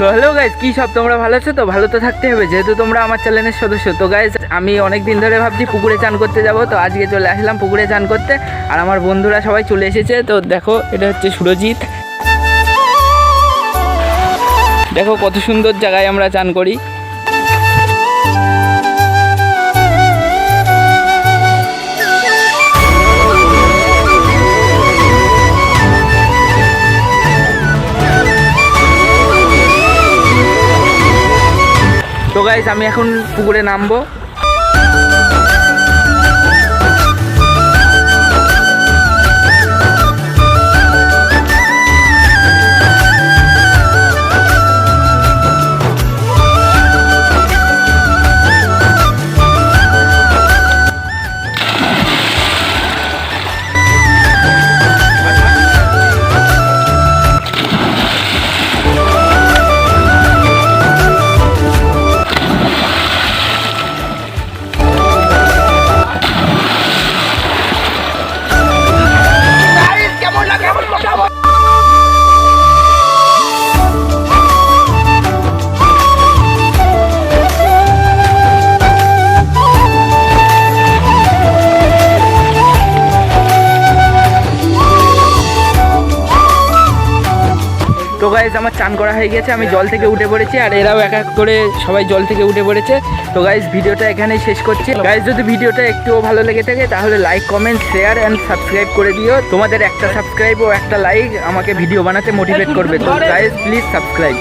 Hello guys কী সব, তোমরা ভালো আছো? তো ভালো তো থাকতে হবে, যেহেতু তোমরা আমার চ্যানেলের সদস্য। তো গাইজ আমি অনেক দিন ধরে ভাবছি পুকুরে চান করতে যাব। তো আজকে চলে আসলাম পুকুরে চান করতে, আর আমার বন্ধুরা সবাই চলে এসেছে। তো দেখো, এটা হচ্ছে সুরজিৎ। দেখো কত সুন্দর জায়গায় আমরা চান করি। তো গাইজ আমি এখন পুকুরে নামবো। তো গাইজ আমার চান করা হয়ে গেছে, আমি জল থেকে উঠে পড়েছি আর এরাও এক এক করে সবাই জল থেকে উঠে পড়েছে। তো গাইজ ভিডিওটা এখানেই শেষ করছি। গাইজ যদি ভিডিওটা একটুও ভালো লেগে থাকে, তাহলে like comment share and subscribe করে দিও। তোমাদের একটা সাবস্ক্রাইব ও একটা লাইক আমাকে ভিডিও বানাতে মোটিভেট করবে। তো গাইজ প্লিজ সাবস্ক্রাইব